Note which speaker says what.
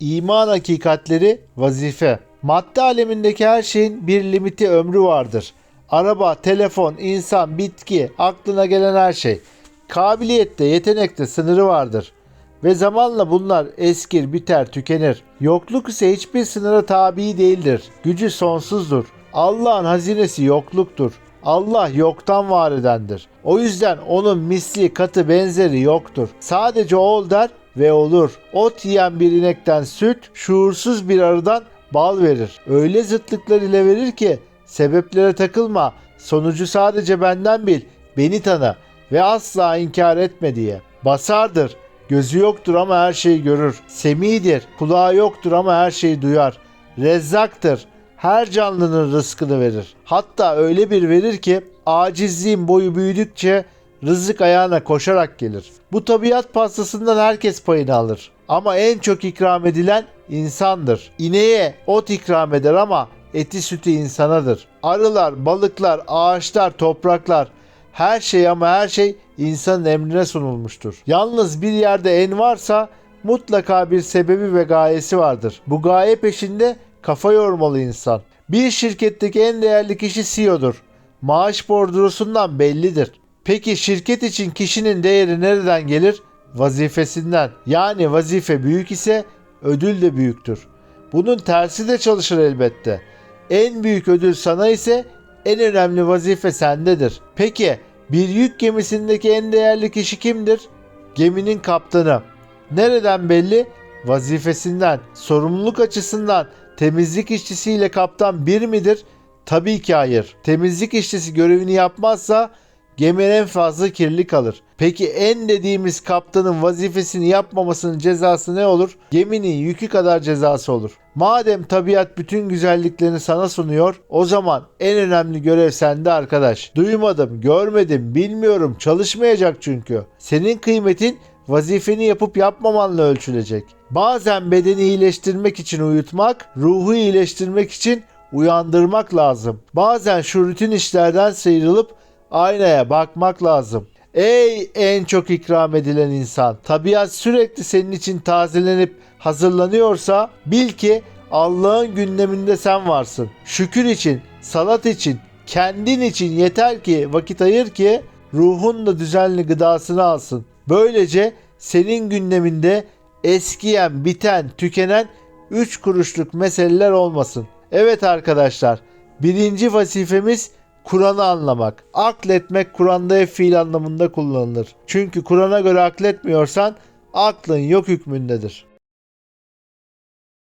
Speaker 1: İman hakikatleri vazife. Madde alemindeki her şeyin bir limiti ömrü vardır. Araba, telefon, insan, bitki, aklına gelen her şey. Kabiliyette, yetenekte sınırı vardır. Ve zamanla bunlar eskir, biter, tükenir. Yokluk ise hiçbir sınıra tabi değildir. Gücü sonsuzdur. Allah'ın hazinesi yokluktur. Allah yoktan var edendir. O yüzden onun misli, katı, benzeri yoktur. Sadece ol der ve olur. Ot yiyen bir inekten süt, şuursuz bir arıdan bal verir. Öyle zıtlıklar ile verir ki sebeplere takılma. Sonucu sadece benden bil. Beni tanı ve asla inkar etme diye. Basardır. Gözü yoktur ama her şeyi görür. Semidir. Kulağı yoktur ama her şeyi duyar. Rezzaktır. Her canlının rızkını verir. Hatta öyle bir verir ki acizliğin boyu büyüdükçe rızık ayağına koşarak gelir. Bu tabiat pastasından herkes payını alır. Ama en çok ikram edilen insandır. İneğe ot ikram eder ama eti sütü insanadır. Arılar, balıklar, ağaçlar, topraklar her şey ama her şey insanın emrine sunulmuştur. Yalnız bir yerde en varsa mutlaka bir sebebi ve gayesi vardır. Bu gaye peşinde kafa yormalı insan. Bir şirketteki en değerli kişi CEO'dur. Maaş bordrosundan bellidir. Peki şirket için kişinin değeri nereden gelir? Vazifesinden. Yani vazife büyük ise ödül de büyüktür. Bunun tersi de çalışır elbette. En büyük ödül sana ise en önemli vazife sendedir. Peki bir yük gemisindeki en değerli kişi kimdir? Geminin kaptanı. Nereden belli? Vazifesinden, sorumluluk açısından temizlik işçisiyle kaptan bir midir? Tabii ki hayır. Temizlik işçisi görevini yapmazsa gemi en fazla kirli kalır. Peki en dediğimiz kaptanın vazifesini yapmamasının cezası ne olur? Geminin yükü kadar cezası olur. Madem tabiat bütün güzelliklerini sana sunuyor, o zaman en önemli görev sende arkadaş. Duymadım, görmedim, bilmiyorum, çalışmayacak çünkü. Senin kıymetin vazifeni yapıp yapmamanla ölçülecek. Bazen bedeni iyileştirmek için uyutmak, ruhu iyileştirmek için uyandırmak lazım. Bazen şu rutin işlerden sıyrılıp aynaya bakmak lazım. Ey en çok ikram edilen insan! Tabiat sürekli senin için tazelenip hazırlanıyorsa bil ki Allah'ın gündeminde sen varsın. Şükür için, salat için, kendin için yeter ki vakit ayır ki ruhun da düzenli gıdasını alsın. Böylece senin gündeminde eskiyen, biten, tükenen 3 kuruşluk meseleler olmasın. Evet arkadaşlar, birinci vazifemiz Kur'an'ı anlamak. Akletmek Kur'an'da hep fiil anlamında kullanılır. Çünkü Kur'an'a göre akletmiyorsan aklın yok hükmündedir.